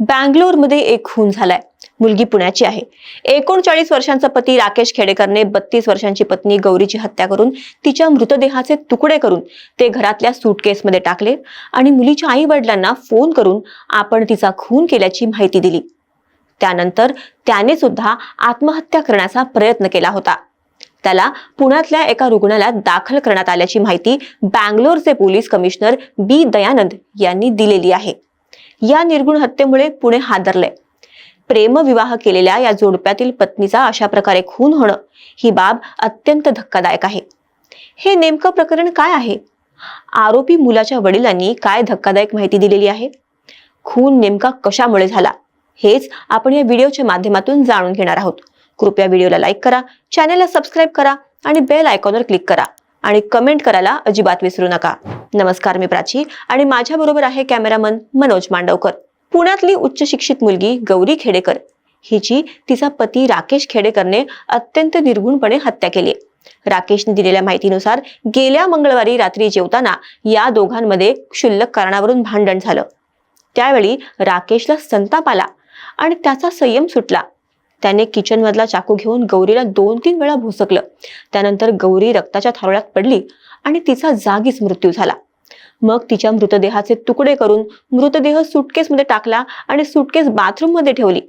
बँगलोरमध्ये एक खून झालाय. मुलगी पुण्याची आहे. एकोणचाळीस वर्षांचा पती राकेश खेडेकरने बत्तीस वर्षांची पत्नी गौरीची हत्या करून तिच्या मृतदेहाचे तुकडे करून ते घरातल्या सुटकेसमध्ये टाकले आणि मुलीच्या आई वडिलांना फोन करून आपण तिचा खून केल्याची माहिती दिली. त्यानंतर त्याने सुद्धा आत्महत्या करण्याचा प्रयत्न केला होता. त्याला पुण्यातल्या एका रुग्णालयात दाखल करण्यात आल्याची माहिती बँगलोरचे पोलीस कमिशनर बी दयानंद यांनी दिलेली आहे. या निर्गुण हत्येमुळे पुणे हादरले. प्रेमविवाह केलेल्या या जोडप्यातील पत्नीचा अशा प्रकारे खून होणं ही बाब अत्यंत धक्कादायक आहे. हे नेमकं प्रकरण काय आहे? आरोपी मुलाच्या वडिलांनी काय धक्कादायक माहिती दिलेली आहे? खून नेमका कशामुळे झाला? हेच आपण या व्हिडिओच्या माध्यमातून जाणून घेणार आहोत. कृपया व्हिडिओला लाईक करा चॅनलला सबस्क्राईब करा आणि बेल आयकॉनवर क्लिक करा. आणि कमेंट करायला अजिबात विसरू नका. नमस्कार मी प्राची आणि माझ्या बरोबर आहे कॅमेरामन मनोज मांडवकर. पुण्यातली उच्च शिक्षित मुलगी गौरी खेडेकर. हिची तिचा पती राकेश खेडेकरने अत्यंत निर्गुणपणे हत्या केली राकेशने दिलेल्या माहितीनुसार गेल्या मंगळवारी रात्री जेवताना या दोघांमध्ये क्षुल्लक कारणावरून भांडण झालं. त्यावेळी राकेशला संताप आला आणि त्याचा संयम सुटला. त्याने किचन मधला चाकू घेऊन गौरीला दोन तीन वेळा भोसकलं. त्यानंतर गौरी रक्ताच्या थारोळ्यात पडली आणि तिचा जागीच मृत्यू झाला. मग तिच्या मृतदेहाचे तुकडे करून मृतदेह सुटकेसमध्ये टाकला आणि सुटकेस बाथरूममध्ये ठेवली.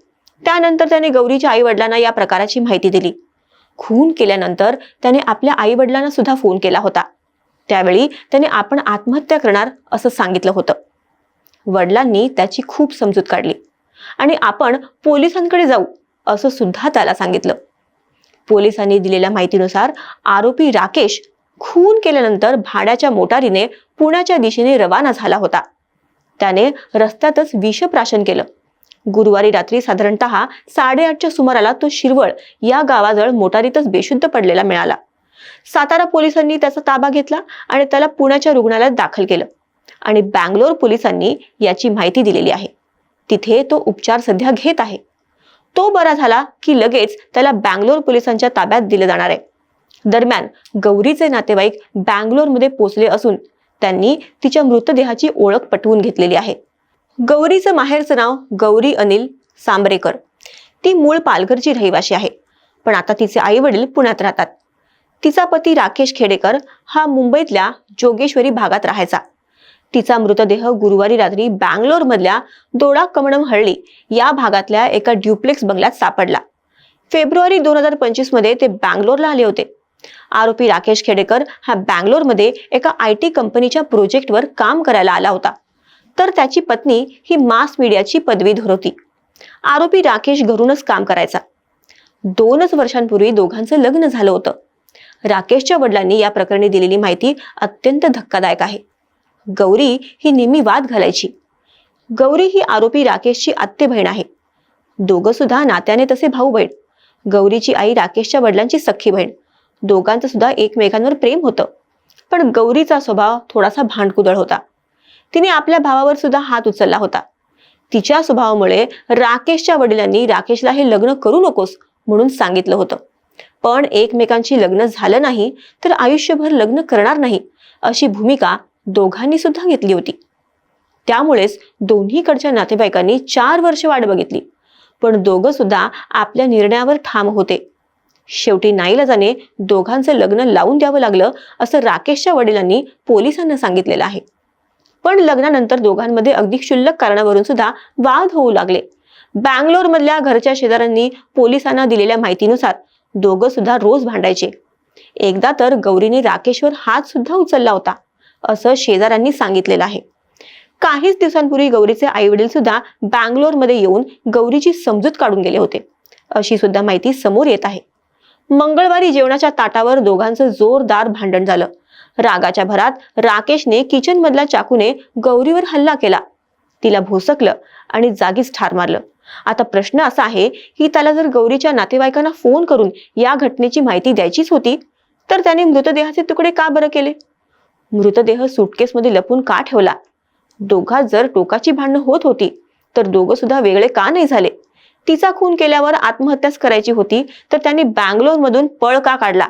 त्यानंतर त्याने गौरीच्या आई वडिलांना या प्रकाराची माहिती दिली. खून केल्यानंतर त्याने आपल्या आई वडिलांना सुद्धा फोन केला होता. त्यावेळी त्याने आपण आत्महत्या करणार असं सांगितलं होतं. वडिलांनी त्याची खूप समजूत काढली. आणि आपण पोलिसांकडे जाऊ. असं सुद्धा त्याला सांगितलं. पोलिसांनी दिलेल्या माहितीनुसार आरोपी राकेश खून केल्यानंतर भाड्याच्या मोटारीने पुण्याच्या दिशेने रवाना झाला होता. त्याने रस्त्यातच विषप्राशन केलं. गुरुवारी रात्री साधारणतः साडेआठच्या सुमाराला तो शिरवळ या गावाजवळ मोटारीतच बेशुद्ध पडलेला मिळाला. सातारा पोलिसांनी त्याचा ताबा घेतला आणि त्याला पुण्याच्या रुग्णालयात दाखल केलं आणि बँगलोर पोलिसांनी याची माहिती दिलेली आहे. तिथे तो उपचार सध्या घेत आहे. तो बरा झाला की लगेच त्याला बँगलोर पोलिसांच्या ताब्यात दिलं जाणार आहे. दरम्यान गौरीचे नातेवाईक बँगलोरमध्ये पोचले असून त्यांनी तिच्या मृतदेहाची ओळख पटवून घेतलेली आहे. गौरीचं माहेरचं नाव गौरी अनिल सांबरेकर. ती मूळ पालघरची रहिवाशी आहे. पण आता तिचे आई वडील पुण्यात राहतात. तिचा पती राकेश खेडेकर हा मुंबईतल्या जोगेश्वरी भागात राहायचा. तिचा मृतदेह गुरुवारी रात्री बँगलोर मधल्या दोडा कमडम हळ्ळी या भागातल्या एका ड्युप्लेक्स बंगल्यात सापडला. फेब्रुवारी दोन हजार पंचवीसमध्ये ते बँगलोरला आले होते. आरोपी राकेश खेडेकर हा बँगलोरमध्ये एका आय टी कंपनीच्या प्रोजेक्टवर काम करायला आला होता. तर त्याची पत्नी ही मास मीडियाची पदवीधर होती आरोपी राकेश घरूनच काम करायचा. दोनच वर्षांपूर्वी दोघांचं लग्न झालं होतं. राकेशच्या वडिलांनी या प्रकरणी दिलेली माहिती अत्यंत धक्कादायक आहे. गौरी ही नेहमी वाद घालायची. गौरी ही आरोपी राकेशची आत्ते बहीण आहे. दोघं सुद्धा नात्याने तसे भाऊ बहीण गौरीची आई राकेशच्या वडिलांची सख्खी बहीण दोघांचं सुद्धा एकमेकांवर प्रेम होतं. पण गौरीचा स्वभाव थोडासा भांडकुदळ होता. तिने आपल्या भावावर सुद्धा हात उचलला होता. तिच्या स्वभावामुळे राकेशच्या वडिलांनी राकेशला हे लग्न करू नकोस म्हणून सांगितलं होतं. पण एकमेकांची लग्न झालं नाही तर आयुष्यभर लग्न करणार नाही अशी भूमिका दोघांनी सुद्धा घेतली होती. त्यामुळेच दोन्हीकडच्या नातेवाईकांनी चार वर्ष वाट बघितली. पण दोघं सुद्धा आपल्या निर्णयावर ठाम होते. शेवटी नाईलाजाने दोघांचं लग्न लावून द्यावं लागलं असं राकेशच्या वडिलांनी पोलिसांना सांगितलेलं आहे. पण लग्नानंतर दोघांमध्ये अगदी क्षुल्लक कारणावरून सुद्धा वाद होऊ लागले. बँगलोर मधल्या घरच्या शेजाऱ्यांनी पोलिसांना दिलेल्या माहितीनुसार दोघं सुद्धा रोज भांडायचे. एकदा तर गौरीने राकेशवर हात सुद्धा उचलला होता. असं शेजाऱ्यांनी सांगितलेलं आहे. काहीच दिवसांपूर्वी गौरीचे आई वडील सुद्धा बँगलोरमध्ये येऊन गौरीची समजूत काढून गेले होते. अशी सुद्धा माहिती समोर येत आहे. मंगळवारी जेवणाच्या ताटावर दोघांचं जोरदार भांडण झालं. रागाच्या भरात राकेशने किचन मधल्या चाकूने गौरीवर हल्ला केला. तिला भोसकलं आणि जागीच ठार मारलं. आता प्रश्न असा आहे की त्याला जर गौरीच्या नातेवाईकांना फोन करून या घटनेची माहिती द्यायचीच होती तर त्याने मृतदेहाचे तुकडे का बरं केले? मृतदेह सुटकेसमध्ये लपून का ठेवला? दोघा जर टोकाची भांडणं होत होती तर दोघं सुद्धा वेगळे का नाही झाले? तिचा खून केल्यावर आत्महत्याच करायची होती तर त्यांनी बँगलोर मधून पळ का काढला?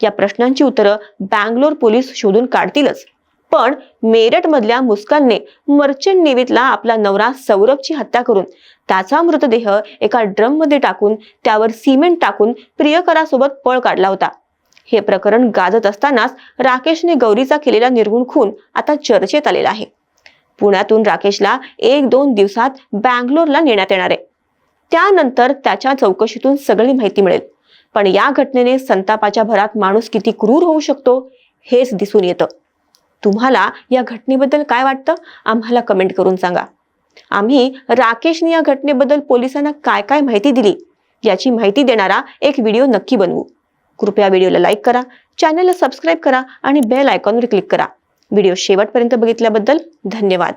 या प्रश्नांची उत्तरं बँगलोर पोलीस शोधून काढतीलच. पण मेरठ मधल्या मुस्कानने मर्चंट नेवीतला आपला नवरा सौरभची हत्या करून त्याचा मृतदेह एका ड्रममध्ये टाकून त्यावर सिमेंट टाकून प्रियकरासोबत पळ काढला होता. हे प्रकरण गाजत असतानाच राकेशने गौरीचा केलेला निर्गुण खून आता चर्चेत आलेला आहे. पुण्यातून राकेशला एक दोन दिवसात बँगलोरला नेण्यात येणार आहे. त्यानंतर त्याच्या चौकशीतून सगळी माहिती मिळेल. पण या घटनेने संतापाच्या भरात माणूस किती क्रूर होऊ शकतो हेच दिसून येतं. तुम्हाला या घटनेबद्दल काय वाटतं? आम्हाला कमेंट करून सांगा. आम्ही राकेशने या घटनेबद्दल पोलिसांना काय काय माहिती दिली? याची माहिती देणारा एक व्हिडिओ नक्की बनवू. कृपया व्हिडिओला लाईक करा चॅनलला सबस्क्राईब करा आणि बेल आयकॉनवर क्लिक करा. व्हिडिओ शेवटपर्यंत बघितल्याबद्दल धन्यवाद.